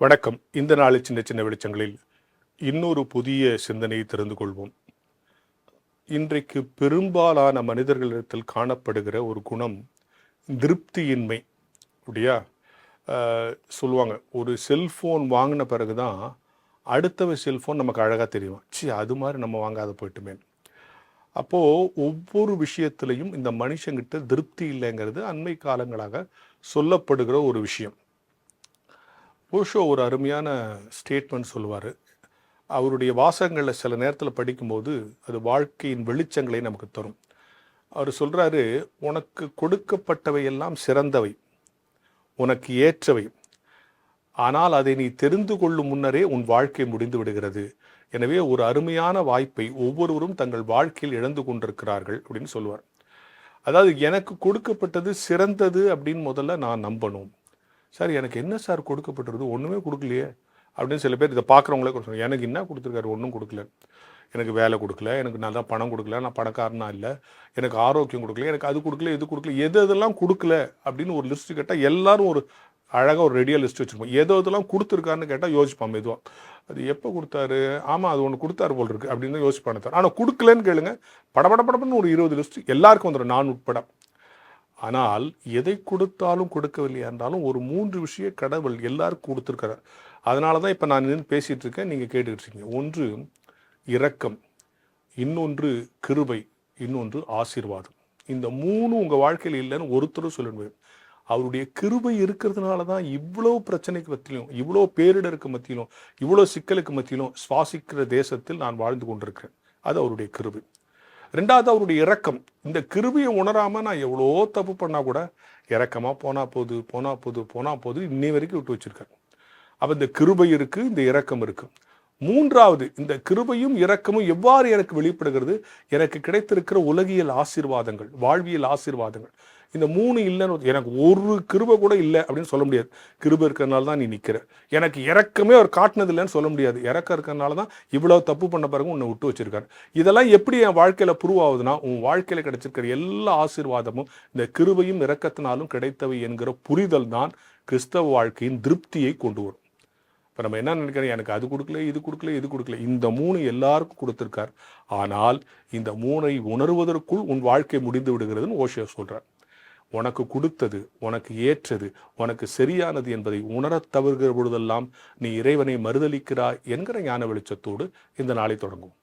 வணக்கம். இந்த நாளை சின்ன சின்ன வெளிச்சங்களில் இன்னொரு புதிய சிந்தனையை தெரிந்து கொள்வோம். இன்றைக்கு பெரும்பாலான மனிதர்களிடத்தில் காணப்படுகிற ஒரு குணம் திருப்தியின்மை. அப்படியா? சொல்லுவாங்க ஒரு செல்ஃபோன் வாங்கின பிறகு தான் அடுத்தவ செல்ஃபோன் நமக்கு அழகாக தெரியும். சி அது மாதிரி நம்ம வாங்காத போயிட்டுமே. அப்போது ஒவ்வொரு விஷயத்திலையும் இந்த மனுஷங்கிட்ட திருப்தி இல்லைங்கிறது அண்மை காலங்களாக சொல்லப்படுகிற ஒரு விஷயம். ஓஷோ ஒரு அருமையான ஸ்டேட்மெண்ட் சொல்லுவார். அவருடைய வாசகங்களில் சில நேரத்தில் படிக்கும்போது அது வாழ்க்கையின் வெளிச்சங்களை நமக்கு தரும். அவர் சொல்கிறாரு உனக்கு கொடுக்கப்பட்டவை எல்லாம் சிறந்தவை. உனக்கு ஏற்றவை. ஆனால் அதை நீ தெரிந்து கொள்ளும் முன்னரே உன் வாழ்க்கை முடிந்து விடுகிறது. எனவே ஒரு அருமையான வாய்ப்பை ஒவ்வொருவரும் தங்கள் வாழ்க்கையில் இழந்து கொண்டிருக்கிறார்கள் அப்படின்னு சொல்லுவார். அதாவது எனக்கு கொடுக்கப்பட்டது சிறந்தது அப்படின்னு முதல்ல நான் நம்பணும். சார் எனக்கு என்ன சார் கொடுக்கப்பட்டிருது ஒன்றுமே கொடுக்கலையே. அப்படின்னு சில பேர் இதை பார்க்குறவங்களே கொடுத்துருங்க சொல்லுவாங்க எனக்கு என்ன கொடுத்துருக்காரு? ஒன்றும் கொடுக்கல. எனக்கு வேலை கொடுக்கல. எனக்கு நல்லா பணம் கொடுக்கல. நான் பணக்காரனா இல்லை. எனக்கு ஆரோக்கியம் கொடுக்கல. எனக்கு அது கொடுக்கல இது கொடுக்கல. எது எதெல்லாம் கொடுக்கல? அப்படின்னு ஒரு லிஸ்ட் கேட்டால் எல்லாரும் ஒரு அழகாக ஒரு ரெடியாக லிஸ்ட் வச்சுருப்போம். எதோ இதெல்லாம் கொடுத்துருக்காருன்னு கேட்டால் யோசிப்பான் மெதுவாக அது எப்போ கொடுத்தாரு? ஆமாம் அது ஒன்று கொடுத்தாரு போல் இருக்குது அப்படின்னு யோசிப்பானே தவிர. ஆனால் கொடுக்கலன்னு கேளுங்க. படபட படபடன்னு ஒரு இருபது லிஸ்ட். எல்லாருக்கும் வந்துடும் நான் உட்பட. ஆனால் எதை கொடுத்தாலும் கொடுக்கவில்லை என்றாலும் ஒரு மூன்று விஷய கடவுள் எல்லாருக்கும் கொடுத்துருக்கிறார். அதனால தான் இப்போ நான் நின்று பேசிகிட்டு இருக்கேன். நீங்கள் கேட்டுக்கிட்டு இருக்கீங்க. ஒன்று இரக்கம். இன்னொன்று கிருபை. இன்னொன்று ஆசீர்வாதம். இந்த மூணு உங்கள் வாழ்க்கையில் இல்லைன்னு ஒருத்தரும் சொல்ல முடியும் அவருடைய கிருபை இருக்கிறதுனால தான் இவ்வளோ பிரச்சனைக்கு மத்தியிலும் இவ்வளோ பேரிடருக்கு மத்தியிலும் இவ்வளோ சிக்கலுக்கு மத்தியிலும் சுவாசிக்கிற தேசத்தில் நான் வாழ்ந்து கொண்டிருக்கிறேன். அது அவருடைய கிருபை. ரெண்டாவது அவருடைய இறக்கம் இந்த கிருபையை உணராம நான் எவ்வளோ தப்பு பண்ணால் கூட இறக்கமாக போனா போது போனா போது போனா போது இன்னை வரைக்கும் விட்டு வச்சிருக்காரு. அப்போ இந்த கிருபை இருக்கு இந்த இறக்கம் இருக்குது மூன்றாவது இந்த கிருபையும் இரக்கமும் எவ்வாறு எனக்கு வெளிப்படுகிறது? எனக்கு கிடைத்திருக்கிற உலகியல் ஆசீர்வாதங்கள் வாழ்வியல் ஆசீர்வாதங்கள். இந்த மூணு இல்லைன்னு எனக்கு ஒரு கிருபை கூட இல்லை அப்படின்னு சொல்ல முடியாது. கிருபை இருக்கிறனால தான் நீ நிற்கிற எனக்கு இறக்கமே அவர் காட்டினது இல்லைன்னு சொல்ல முடியாது. இறக்கம் இருக்கிறனால தான் இவ்வளோ தப்பு பண்ண பிறகு உன்னை விட்டு வச்சிருக்காரு. இதெல்லாம் எப்படி என் வாழ்க்கையில் ப்ரூவ் ஆகுதுன்னா உன் வாழ்க்கையில் கிடைச்சிருக்கிற எல்லா ஆசீர்வாதமும் இந்த கிருபையும் இறக்கத்தினாலும் கிடைத்தவை என்கிற புரிதல் தான் கிறிஸ்தவ வாழ்க்கையின் திருப்தியை கொண்டு வரும். இப்போ நம்ம என்ன நினைக்கிறோம்? எனக்கு அது கொடுக்கல இது கொடுக்கல இது கொடுக்கல. இந்த மூணு எல்லாருக்கும் கொடுத்துருக்கார். ஆனால் இந்த மூனை உணர்வதற்குள் உன் வாழ்க்கை முடிந்து விடுகிறதுன்னு ஓஷியா சொல்றார். உனக்கு கொடுத்தது உனக்கு ஏற்றது உனக்கு சரியானது என்பதை உணரத் தவறுகிற பொழுதெல்லாம் நீ இறைவனை மறுதலிக்கிறாய் என்கிற ஞான வெளிச்சத்தோடு இந்த நாளை தொடங்கும்